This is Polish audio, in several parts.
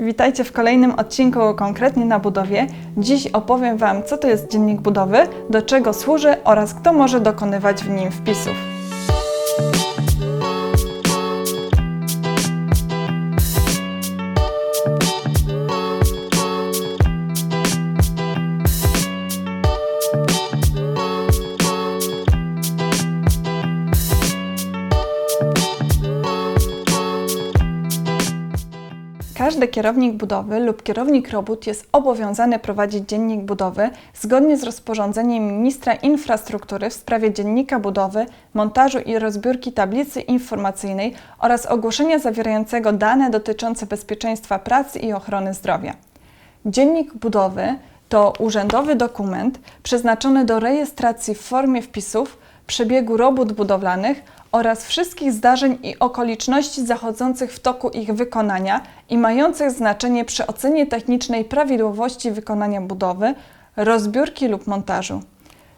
Witajcie w kolejnym odcinku konkretnie na budowie. Dziś opowiem Wam, co to jest dziennik budowy, do czego służy oraz kto może dokonywać w nim wpisów. Każdy kierownik budowy lub kierownik robót jest obowiązany prowadzić dziennik budowy zgodnie z rozporządzeniem ministra infrastruktury w sprawie dziennika budowy, montażu i rozbiórki tablicy informacyjnej oraz ogłoszenia zawierającego dane dotyczące bezpieczeństwa pracy i ochrony zdrowia. Dziennik budowy to urzędowy dokument przeznaczony do rejestracji w formie wpisów przebiegu robót budowlanych oraz wszystkich zdarzeń i okoliczności zachodzących w toku ich wykonania i mających znaczenie przy ocenie technicznej prawidłowości wykonania budowy, rozbiórki lub montażu.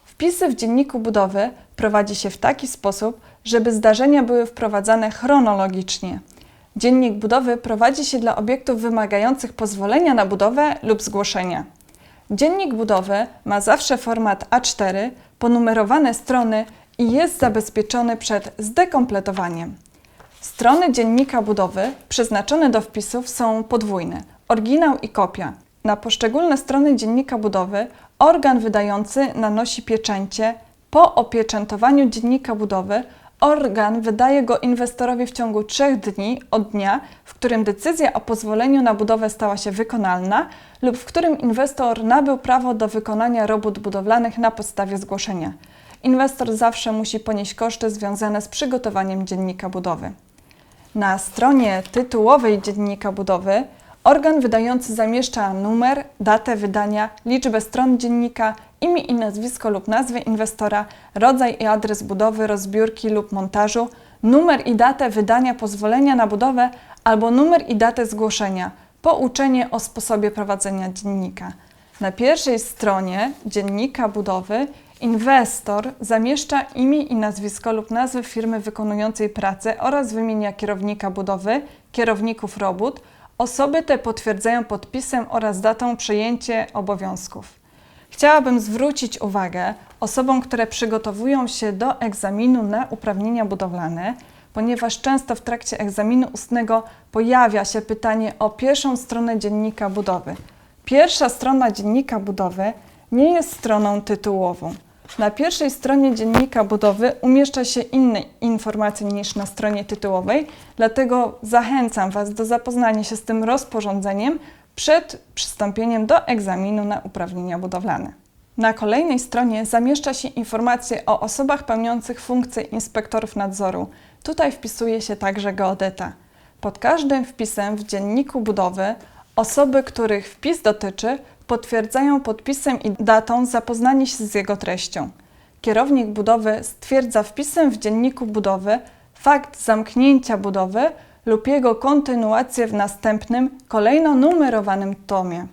Wpisy w dzienniku budowy prowadzi się w taki sposób, żeby zdarzenia były wprowadzane chronologicznie. Dziennik budowy prowadzi się dla obiektów wymagających pozwolenia na budowę lub zgłoszenia. Dziennik budowy ma zawsze format A4, ponumerowane strony i jest zabezpieczony przed zdekompletowaniem. Strony dziennika budowy przeznaczone do wpisów są podwójne: oryginał i kopia. Na poszczególne strony dziennika budowy organ wydający nanosi pieczęcie. Po opieczętowaniu dziennika budowy organ wydaje go inwestorowi w ciągu 3 dni od dnia, w którym decyzja o pozwoleniu na budowę stała się wykonalna lub w którym inwestor nabył prawo do wykonania robót budowlanych na podstawie zgłoszenia inwestor zawsze musi ponieść koszty związane z przygotowaniem dziennika budowy. Na stronie tytułowej dziennika budowy organ wydający zamieszcza numer, datę wydania, liczbę stron dziennika, imię i nazwisko lub nazwę inwestora, rodzaj i adres budowy, rozbiórki lub montażu, numer i datę wydania pozwolenia na budowę albo numer i datę zgłoszenia, pouczenie o sposobie prowadzenia dziennika. Na pierwszej stronie dziennika budowy Inwestor zamieszcza imię i nazwisko lub nazwę firmy wykonującej pracę oraz wymienia kierownika budowy, kierowników robót. Osoby te potwierdzają podpisem oraz datą przejęcia obowiązków. Chciałabym zwrócić uwagę osobom, które przygotowują się do egzaminu na uprawnienia budowlane, ponieważ często w trakcie egzaminu ustnego pojawia się pytanie o pierwszą stronę dziennika budowy. Pierwsza strona dziennika budowy nie jest stroną tytułową. Na pierwszej stronie dziennika budowy umieszcza się inne informacje niż na stronie tytułowej, dlatego zachęcam Was do zapoznania się z tym rozporządzeniem przed przystąpieniem do egzaminu na uprawnienia budowlane. Na kolejnej stronie zamieszcza się informacje o osobach pełniących funkcję inspektorów nadzoru. Tutaj wpisuje się także geodeta. Pod każdym wpisem w dzienniku budowy osoby, których wpis dotyczy, potwierdzają podpisem i datą zapoznanie się z jego treścią. Kierownik budowy stwierdza wpisem w dzienniku budowy fakt zamknięcia budowy lub jego kontynuację w następnym, kolejno numerowanym tomie.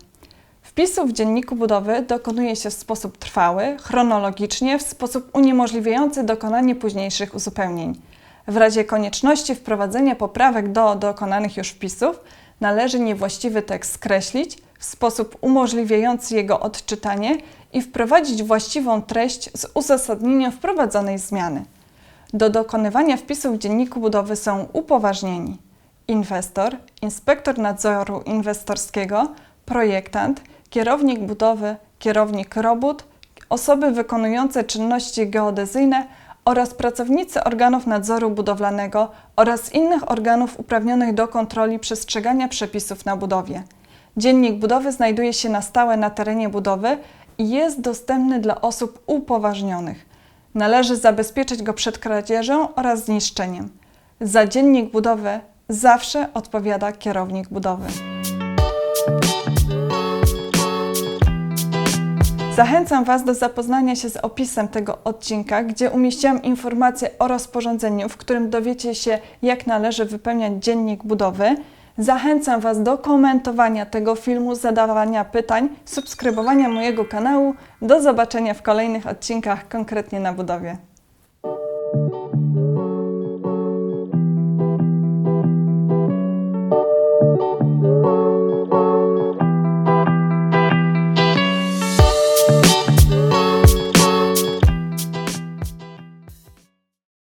Wpisu w dzienniku budowy dokonuje się w sposób trwały, chronologicznie, w sposób uniemożliwiający dokonanie późniejszych uzupełnień. W razie konieczności wprowadzenia poprawek do dokonanych już wpisów należy niewłaściwy tekst skreślić w sposób umożliwiający jego odczytanie i wprowadzić właściwą treść z uzasadnieniem wprowadzonej zmiany. Do dokonywania wpisów w dzienniku budowy są upoważnieni inwestor, inspektor nadzoru inwestorskiego, projektant, kierownik budowy, kierownik robót, osoby wykonujące czynności geodezyjne oraz pracownicy organów nadzoru budowlanego oraz innych organów uprawnionych do kontroli przestrzegania przepisów na budowie. Dziennik budowy znajduje się na stałe na terenie budowy i jest dostępny dla osób upoważnionych. Należy zabezpieczyć go przed kradzieżą oraz zniszczeniem. Za dziennik budowy zawsze odpowiada kierownik budowy. Zachęcam Was do zapoznania się z opisem tego odcinka, gdzie umieściłam informacje o rozporządzeniu, w którym dowiecie się, jak należy wypełniać dziennik budowy. Zachęcam Was do komentowania tego filmu, zadawania pytań, subskrybowania mojego kanału. Do zobaczenia w kolejnych odcinkach konkretnie na budowie.